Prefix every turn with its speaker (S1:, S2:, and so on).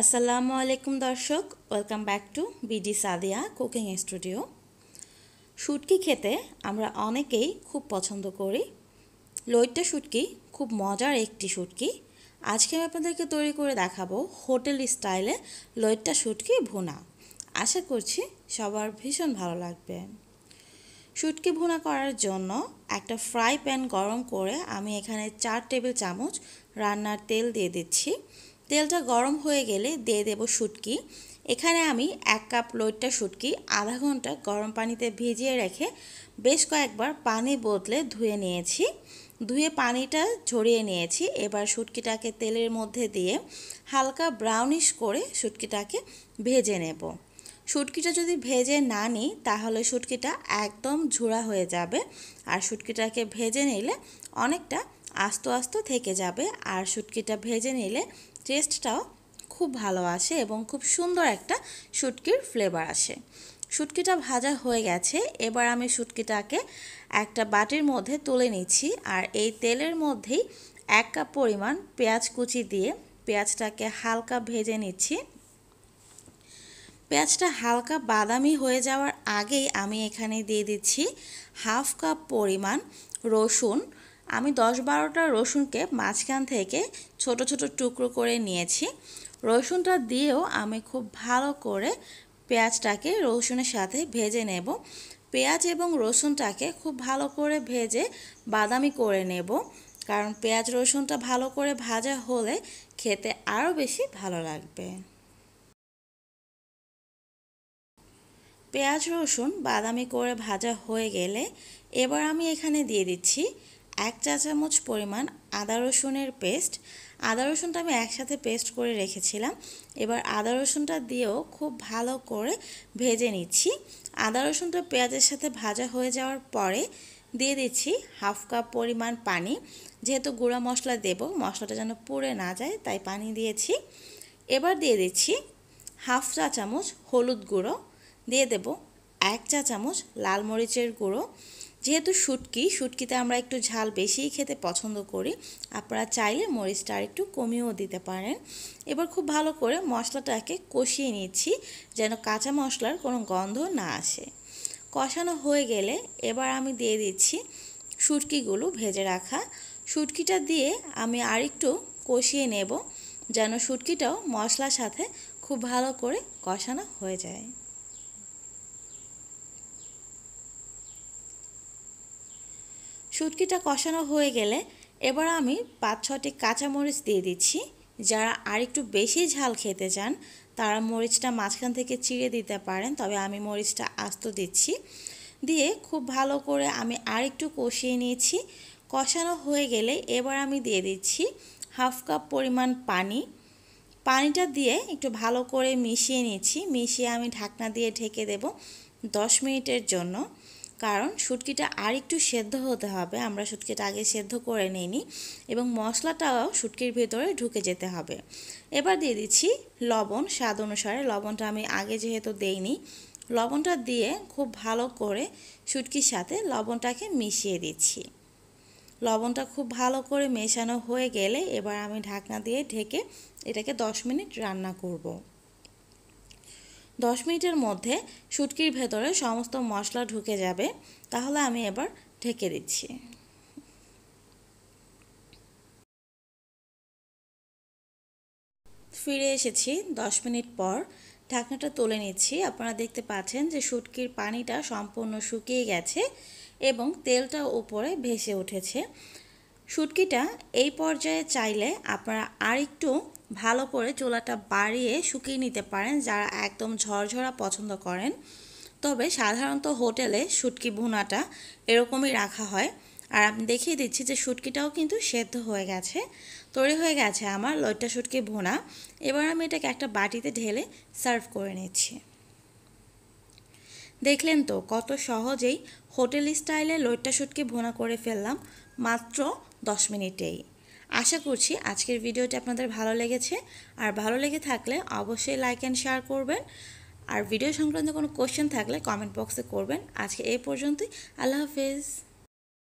S1: আসসালামু আলাইকুম দর্শক welcome back to BD Sadia cooking studio শুটকি খেতে আমরা অনেকেই খুব পছন্দ করি। লইট্টা শুটকি খুব মজার একটি শুটকি। আজকে আমি আপনাদেরকে তৈরি করে দেখাবো হোটেল স্টাইলে লইট্টা শুটকি ভুনা। আশা করছি সবার ভীষণ ভালো লাগবে। শুটকি ভুনা করার জন্য একটা ফ্রাই প্যান গরম করে আমি এখানে চার টেবিল চামচ রান্নার তেল দিয়ে দিচ্ছি। তেলটা গরম হয়ে গেলে দিয়ে দেব শুটকি। এখানে আমি এক কাপ লইট্টা শুটকি আধা ঘণ্টা গরম পানিতে ভিজিয়ে রেখে বেশ কয়েকবার পানি বদলে ধুয়ে নিয়েছি। ধুয়ে পানিটা ঝরিয়ে নিয়েছি। এবার শুটকিটাকে তেলের মধ্যে দিয়ে হালকা ব্রাউনিশ করে শুটকিটাকে ভেজে নেব। শুটকিটা যদি ভেজে না নিই, তাহলে শুটকিটা একদম ঝুড়া হয়ে যাবে। আর শুটকিটাকে ভেজে নিলে অনেকটা আস্ত আস্ত থেকে যাবে। আর শুটকিটা ভেজে নিলে টেস্টটাও খুব ভালো আসে এবং খুব সুন্দর একটা শুটকির ফ্লেভার আসে। শুটকিটা ভাজা হয়ে গেছে, এবার আমি শুটকিটাকে একটা বাটির মধ্যে তুলে নিচ্ছি আর এই তেলের মধ্যেই এক কাপ পরিমাণ পেঁয়াজ কুচি দিয়ে পেঁয়াজটাকে হালকা ভেজে নিচ্ছি। পেঁয়াজটা হালকা বাদামি হয়ে যাওয়ার আগেই আমি এখানে দিয়ে দিচ্ছি হাফ কাপ পরিমাণ রসুন আমি দশ বারোটা রসুনকে মাঝখান থেকে ছোট ছোট টুকরো করে নিয়েছি। রসুনটা দিয়েও আমি খুব ভালো করে পেঁয়াজটাকে রসুনের সাথে ভেজে নেব। পেঁয়াজ এবং রসুনটাকে খুব ভালো করে ভেজে বাদামি করে নেব। কারণ পেঁয়াজ, রসুনটা ভালো করে ভাজা হলে খেতে আরও বেশি ভালো লাগবে। পেঁয়াজ, রসুন বাদামি করে ভাজা হয়ে গেলে এবার আমি এখানে দিয়ে দিচ্ছি এক চা চামচ পরিমাণ আদা রসুনের পেস্ট। আদা রসুনটা আমি একসাথে পেস্ট করে রেখেছিলাম। এবার আদা রসুনটা দিয়েও খুব ভালো করে ভেজে নিচ্ছি। আদা রসুনটা পেঁয়াজের সাথে ভাজা হয়ে যাওয়ার পরে দিয়ে দিচ্ছি হাফ কাপ পরিমাণ পানি। যেহেতু গুঁড়া মশলা দেব, মশলাটা যেন পুড়ে না যায়, তাই পানি দিয়েছি। এবার দিয়ে দিচ্ছি হাফ চা চামচ হলুদ গুঁড়ো। দিয়ে দেব এক চা চামচ লাল মরিচের গুঁড়ো। যেহেতু শুটকি, শুটকিতে আমরা একটু ঝাল বেশিই খেতে পছন্দ করি, আপনারা চাইলে মরিচটা আর একটু কমিয়েও দিতে পারেন। এবার খুব ভালো করে মশলাটাকে কষিয়ে নিচ্ছি, যেন কাঁচা মশলার কোনো গন্ধ না আসে। কষানো হয়ে গেলে এবার আমি দিয়ে দিচ্ছি শুটকিগুলো ভেজে রাখা। শুটকিটা দিয়ে আমি আরেকটু কষিয়ে নেব, যেন শুটকিটাও মশলার সাথে খুব ভালো করে কষানো হয়ে যায়। শুটকিটা কষানো হয়ে গেলে এবার আমি পাঁচ, ছটি কাঁচামরিচ দিয়ে দিচ্ছি। যারা আরেকটু বেশি ঝাল খেতে চান, তারা মরিচটা মাঝখান থেকে চিড়ে দিতে পারেন, তবে আমি মরিচটা আস্ত দিচ্ছি। দিয়ে খুব ভালো করে আমি আরেকটু কষিয়ে নিয়েছি। কষানো হয়ে গেলে এবার আমি দিয়ে দিচ্ছি হাফ কাপ পরিমাণ পানি। পানিটা দিয়ে একটু ভালো করে মিশিয়ে নিচ্ছি। মিশিয়ে আমি ঢাকনা দিয়ে ঢেকে দেব দশ মিনিটের জন্য। কারণ শুটকিটা আর একটু সেদ্ধ হতে হবে। আমরা শুটকিটা আগে সেদ্ধ করে নিইনি এবং মশলাটাও শুটকির ভেতরে ঢুকে যেতে হবে। এবার দিয়ে দিচ্ছি লবণ স্বাদ অনুসারে। লবণটা আমি আগে যেহেতু দেইনি, লবণটা দিয়ে খুব ভালো করে শুটকির সাথে লবণটাকে মিশিয়ে দিচ্ছি। লবণটা খুব ভালো করে মেশানো হয়ে গেলে এবার আমি ঢাকনা দিয়ে ঢেকে এটাকে দশ মিনিট রান্না করব। দশ মিনিটের মধ্যে শুটকির ভেতরে সমস্ত মশলা ঢুকে যাবে। তাহলে আমি এবার ঢেকে দিচ্ছি। ফিরে এসেছি দশ মিনিট পর। ঢাকনাটা তুলে নিচ্ছি। আপনারা দেখতে পাচ্ছেন যে শুটকির পানিটা সম্পূর্ণ শুকিয়ে গেছে এবং তেলটা উপরে ভেসে উঠেছে। শুটকিটা এই পর্যায়ে চাইলে আপনারা আরেকটু ভালো করে চুলাটা বাড়িয়ে শুকিয়ে নিতে পারেন যারা একদম ঝরঝরা পছন্দ করেন। তবে সাধারণত হোটেলে শুটকি ভুনাটা এরকমই রাখা হয়। আর আমি দেখিয়ে দিচ্ছি যে শুটকিটাও কিন্তু সেদ্ধ হয়ে গেছে, তৈরি হয়ে গেছে আমার লইট্টা শুটকি ভুনা। এবার আমি এটাকে একটা বাটিতে ঢেলে সার্ভ করে নিচ্ছি। দেখলেন তো কত সহজেই হোটেল স্টাইলে লইট্টা শুটকি ভুনা করে ফেললাম, মাত্র দশ মিনিটেই। আশা করছি আজকের ভিডিওটি আপনাদের ভালো লেগেছে। আর ভালো লেগে থাকলে অবশ্যই লাইক অ্যান্ড শেয়ার করবেন। আর ভিডিও সংক্রান্ত কোনো কোশ্চেন থাকলে কমেন্ট বক্সে করবেন। আজকে এই পর্যন্তই। আল্লাহ হাফেজ।